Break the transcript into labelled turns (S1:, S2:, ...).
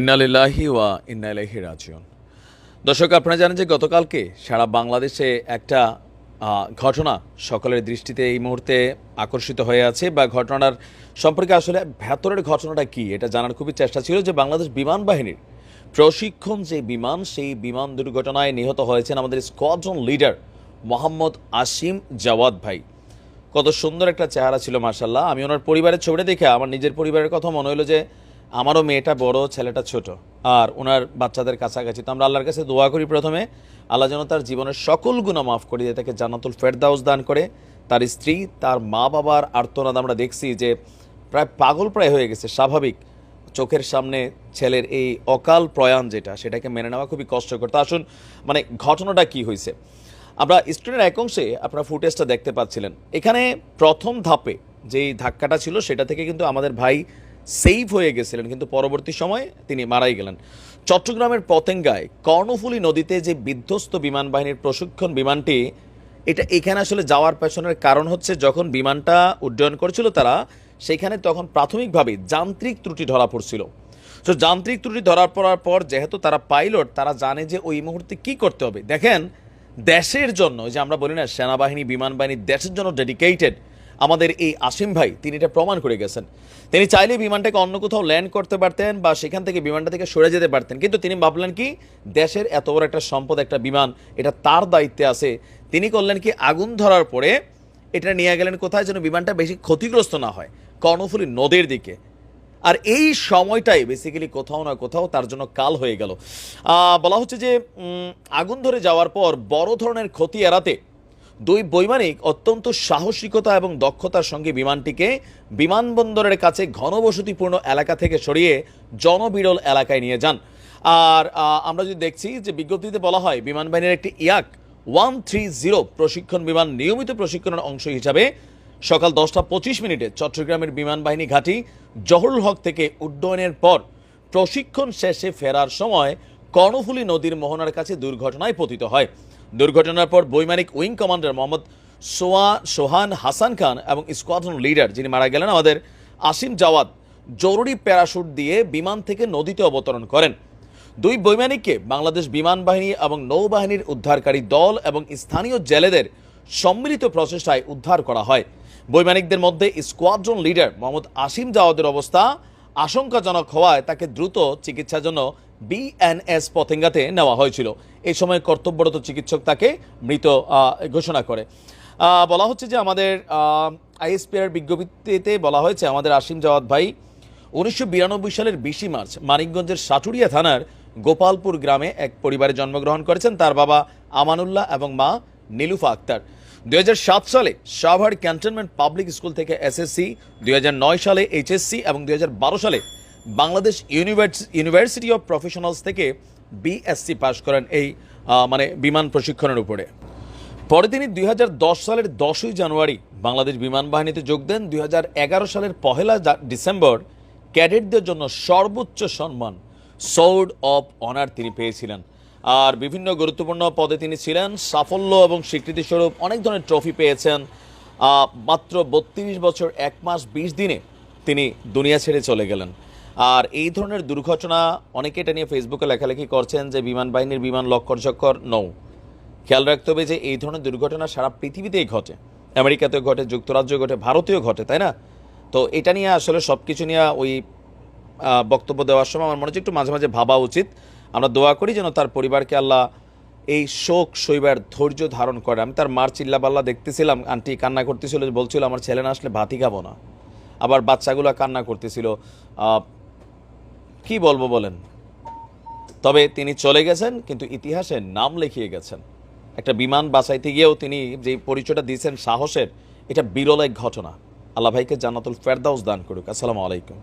S1: ইন্নালিল্লাহি ওয়া ইন্নাইলাহি রাজিউন। দর্শক, আপনারা জানেন যে গতকালকে সারা বাংলাদেশে একটা ঘটনা সকলের দৃষ্টিতে এই মুহূর্তে আকর্ষিত হয়ে আছে বা ঘটনার সম্পর্কে আসলে ভেতরের ঘটনাটা কি এটা জানার খুবই চেষ্টা ছিল যে বাংলাদেশ বিমান বাহিনীর প্রশিক্ষণ যে বিমান, সেই বিমান দুর্ঘটনায় নিহত হয়েছেন আমাদের স্কোয়াড্রন লিডার মোহাম্মদ আসিম জাওয়াদ ভাই। কত সুন্দর একটা চেহারা ছিল মার্শাল্লাহ আমি ওনার পরিবারের ছবিটা দেখে, আমার নিজের পরিবারের কথা মনে হলো যে আমারও মেয়েটা বড়, ছেলেটা ছোট, আর ওনার বাচ্চাদের কাছাকাছি। তো আমরা আল্লাহর কাছে দোয়া করি প্রথমে, আল্লাহ যেন তার জীবনের সকল গুণা মাফ করে দিয়ে তাকে জান্নাতুল ফেরদাউস দান করে। তার স্ত্রী, তার মা বাবার আর্তনাদ আমরা দেখছি যে প্রায় পাগল প্রায় হয়ে গেছে, স্বাভাবিক। চোখের সামনে ছেলের এই অকাল প্রয়াণ যেটা, সেটাকে মেনে নেওয়া খুবই কষ্টকর। তো আসুন মানে ঘটনাটা কি হয়েছে? আমরা স্ক্রিনের এক অংশে আপনারা ফুটেজটা দেখতে পাচ্ছিলেন। এখানে প্রথম ধাপে যেই ধাক্কাটা ছিল, সেটা থেকে কিন্তু আমাদের ভাই সেভ হয়ে গেছিলেন, কিন্তু পরবর্তী সময়ে তিনি মারাই গেলেন। চট্টগ্রামের পতেঙ্গায় কর্ণফুলী নদীতে যে বিধ্বস্ত বিমান বাহিনীর প্রশিক্ষণ বিমানটি, এটা এখানে আসলে যাওয়ার পেছনের কারণ হচ্ছে যখন বিমানটা উড্ডয়ন করেছিল তারা, সেখানে তখন প্রাথমিকভাবে যান্ত্রিক ত্রুটি ধরা পড়ছিল। তো যান্ত্রিক ত্রুটি ধরা পড়ার পর যেহেতু তারা পাইলট, তারা জানে যে ওই মুহূর্তে কি করতে হবে। দেখেন, দেশের জন্য যে আমরা বলি না, সেনাবাহিনী, বিমান বাহিনী, দেশের জন্য ডেডিকেটেড আমাদের এই আসিম ভাই, তিনি এটা প্রমাণ করে গেছেন। তিনি চাইলে বিমানটাকে অন্য কোথাও ল্যান্ড করতে পারতেন বা সেখান থেকে বিমানটা থেকে সরে যেতে পারতেন। কিন্তু তিনি ভাবলেন কি, দেশের এত বড় একটা সম্পদ, একটা বিমান, এটা তার দায়িত্বে আছে। তিনি করলেন কি, আগুন ধরার পরে এটা নিয়ে গেলেন কোথায় যেন বিমানটা বেশি ক্ষতিগ্রস্ত না হয়, কর্ণফুলী নদীর দিকে। আর এই সময়টাই বেসিক্যালি কোথাও না কোথাও তার জন্য কাল হয়ে গেল। বলা হচ্ছে যে আগুন ধরে যাওয়ার পর বড় ধরনের ক্ষতি এড়াতে দুই বৈমানিক অত্যন্ত সাহসিকতা এবং দক্ষতার সঙ্গে বিমানটিকে বিমানবন্দরের কাছে ঘনবসতিপূর্ণ এলাকা থেকে সরিয়ে জনবিরল এলাকায় নিয়ে যান। আর আমরা যদি দেখছি যে বিজ্ঞপ্তিতে বলা হয় বিমান বাহিনীর একটি ইয়াক ওয়ান থ্রি জিরো প্রশিক্ষণ বিমান নিয়মিত প্রশিক্ষণের অংশ হিসাবে সকাল দশটা পঁচিশ মিনিটে চট্টগ্রামের বিমান বাহিনী ঘাঁটি জহরুল হক থেকে উড্ডয়নের পর প্রশিক্ষণ শেষে ফেরার সময় কর্ণফুলী নদীর মোহনার কাছে দুর্ঘটনায় পতিত হয়। দুর্ঘটনার পর বৈমানিক উইং কমান্ডার মোহাম্মদ সোয়া সোহান হাসান খান এবং স্কোয়াড্রন লিডার যিনি মারা গেলেন, আমাদের আসিম জাওয়াদ জরুরি প্যারাশুট দিয়ে বিমান থেকে নদীতে অবতরণ করেন। দুই বৈমানিককে বাংলাদেশ বিমান বাহিনী এবং নৌবাহিনীর উদ্ধারকারী দল এবং স্থানীয় জেলেদের সম্মিলিত প্রচেষ্টায় উদ্ধার করা হয়। বৈমানিকদের মধ্যে স্কোয়াড্রন লিডার মোহাম্মদ আসিম জাওয়াদের অবস্থা আশঙ্কাজনক হওয়ায় তাকে দ্রুত চিকিৎসার জন্য বিএনএস পতেঙ্গাতে নেওয়া হয়েছিল। এই সময় কর্তব্যরত চিকিৎসক তাকে মৃত ঘোষণা করে। বলা হচ্ছে যে আমাদের আইএসপিআর বিজ্ঞপ্তিতে বলা হয়েছে, আমাদের আসিম জাওয়াদ ভাই উনিশশো বিরানব্বই সালের বিশে মার্চ মানিকগঞ্জের সাটুরিয়া থানার গোপালপুর গ্রামে এক পরিবারে জন্মগ্রহণ করেছেন। তার বাবা আমানুল্লাহ এবং মা নীলুফা আক্তার। দুই হাজার সাত সালে সাভার ক্যান্টনমেন্ট পাবলিক স্কুল থেকে এসএসসি দুই হাজার নয় সালে এইচএসসি এবং দুই হাজার বারো সালে বাংলাদেশ ইউনিভার্সিটি অফ প্রফেশনালস থেকে বিএসসি পাশ করেন এই মানে বিমান প্রশিক্ষণের উপরে। পরে তিনি দুই হাজার দশ সালের দশই জানুয়ারি বাংলাদেশ বিমান বাহিনীতে যোগ দেন। দুই হাজার এগারো সালের পহেলা ডিসেম্বর ক্যাডেটদের জন্য সর্বোচ্চ সম্মান সৌড অফ অনার তিনি পেয়েছিলেন। আর বিভিন্ন গুরুত্বপূর্ণ পদে তিনি ছিলেন। সাফল্য এবং স্বীকৃতিস্বরূপ অনেক ধরনের ট্রফি পেয়েছেন। মাত্র বত্রিশ বছর, এক মাস, বিশ দিনে তিনি দুনিয়া ছেড়ে চলে গেলেন। আর এই ধরনের দুর্ঘটনা অনেকে এটা নিয়ে ফেসবুকে লেখালেখি করছেন যে বিমান বাহিনীর বিমান লক্কর চক্কর নৌ। খেয়াল রাখতে হবে যে এই ধরনের দুর্ঘটনা সারা পৃথিবীতেই ঘটে। আমেরিকাতেও ঘটে, যুক্তরাজ্যেও ঘটে, ভারতেও ঘটে, তাই না? তো এটা নিয়ে আসলে সব কিছু নিয়ে ওই বক্তব্য দেওয়ার সময় আমার মনে হচ্ছে একটু মাঝে মাঝে ভাবা উচিত আমরা দোয়া করি যেন তার পরিবারকে আল্লাহ এই শোক, শৈবার ধৈর্য ধারণ করে। আমি তার মার চিল্লাপাল্লা দেখতেছিলাম, আন্টি কান্না করতেছিল, বলছিল, আমার ছেলে না আসলে ভাতই খাব না। আবার বাচ্চাগুলো কান্না করতেছিল। কি বলব বলেন? তবে তিনি চলে গেছেন, কিন্তু ইতিহাসে নাম লিখিয়ে গেছেন। একটা বিমান বাঁচাইতে গিয়েও তিনি যে পরিচয়টা দিয়েছেন, সাহসের, এটা বিরল এক ঘটনা। আল্লাহ ভাইকে জান্নাতুল ফেরদাউস দান করুক। আসসালামু আলাইকুম।